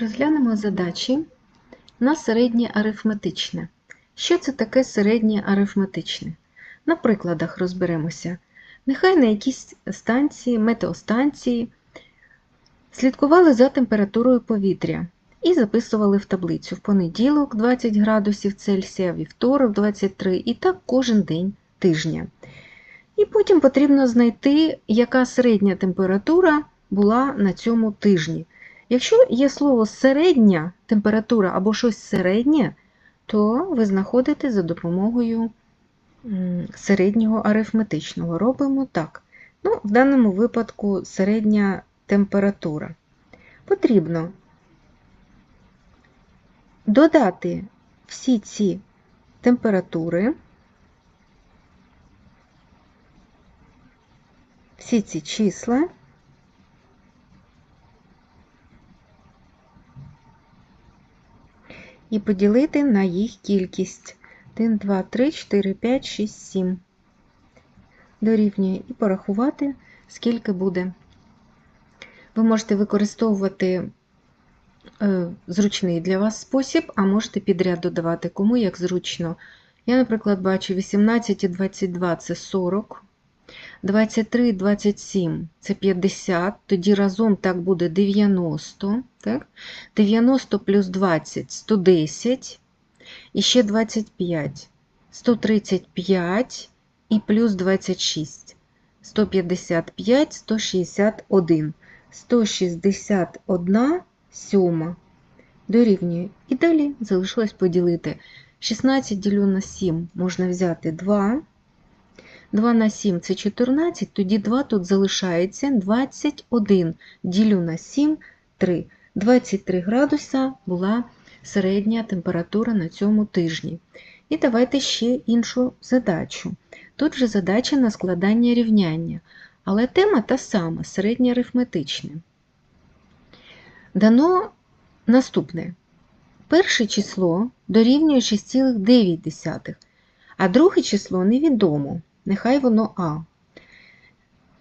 Розглянемо задачі на середнє арифметичне. Що це таке середнє арифметичне? На прикладах розберемося. Нехай на якійсь станції, метеостанції слідкували за температурою повітря і записували в таблицю в понеділок 20 градусів Цельсія, вівторок 23 і так кожен день тижня. І потім потрібно знайти, яка середня температура була на цьому тижні. Якщо є слово середня температура або щось середнє, то ви знаходите за допомогою середнього арифметичного. Робимо так. Ну, В даному випадку середня температура. Потрібно додати всі ці температури, всі ці числа. І поділити на їх кількість 1, 2, 3, 4, 5, 6, 7. Дорівнює і порахувати, скільки буде. Ви можете використовувати е, зручний для вас спосіб, а можете підряд додавати кому як зручно. Я, наприклад, бачу 18 і 22 це 40. 23, 27 це 50, тоді разом так буде 90. Так? 90 плюс 20 110, і ще 25, 135 і плюс 26, 155, 161, 161 сьома. Дорівнює. І далі залишилось поділити. 16 ділю на 7 можна взяти 2. 2 на 7 це 14, тоді 2 тут залишається 21. Ділю на 7 3. 23 градуса була середня температура на цьому тижні. І давайте ще іншу задачу. Тут вже задача на складання рівняння, але тема та сама середнє арифметичне. Дано наступне. Перше число дорівнює 6,9, а друге число невідомо нехай воно А.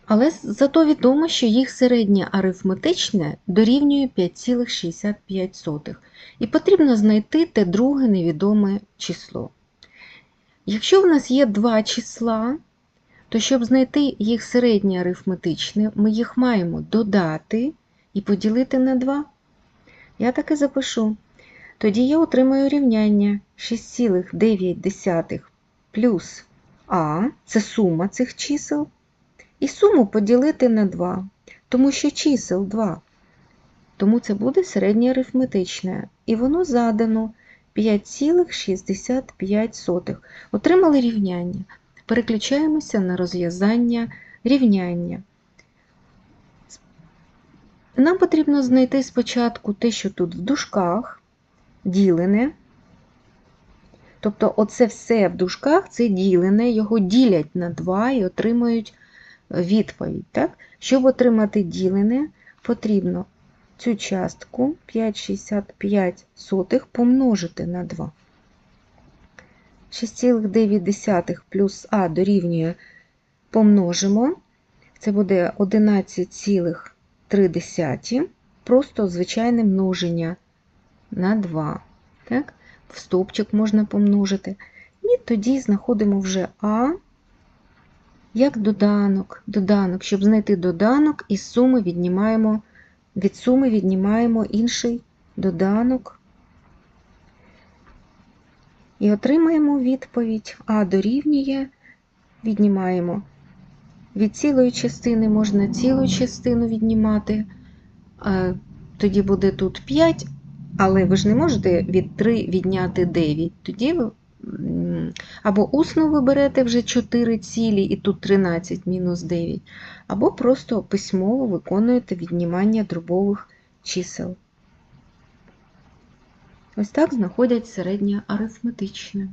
Але зато відомо, що їх середнє арифметичне дорівнює 5,65. І потрібно знайти те друге невідоме число. Якщо в нас є два числа, то щоб знайти їх середнє арифметичне, ми їх маємо додати і поділити на 2. Я так і запишу. Тоді я отримаю рівняння 6,9 плюс а це сума цих чисел. І суму поділити на 2, тому що чисел 2. Тому це буде середнє арифметичне. І воно задано 5,65. Отримали рівняння. Переключаємося на розв'язання рівняння. Нам потрібно знайти спочатку те, що тут в дужках, ділене. Тобто, оце все в дужках це ділене, його ділять на 2 і отримують відповідь. Так? Щоб отримати ділене, потрібно цю частку 5,65 помножити на 2. 6,9 плюс А дорівнює помножимо. Це буде 11,3, просто звичайне множення на 2. Так? В стовпчик можна помножити. І тоді знаходимо вже А як доданок. доданок. Щоб знайти доданок, із суми віднімаємо, від суми віднімаємо інший доданок. І отримаємо відповідь А дорівнює, віднімаємо. Від цілої частини можна цілу частину віднімати, тоді буде тут 5, але ви ж не можете від 3 відняти 9. Тоді ви або усно ви берете вже 4 цілі, і тут 13 мінус 9, або просто письмово виконуєте віднімання дробових чисел. Ось так знаходять середнє арифметичне.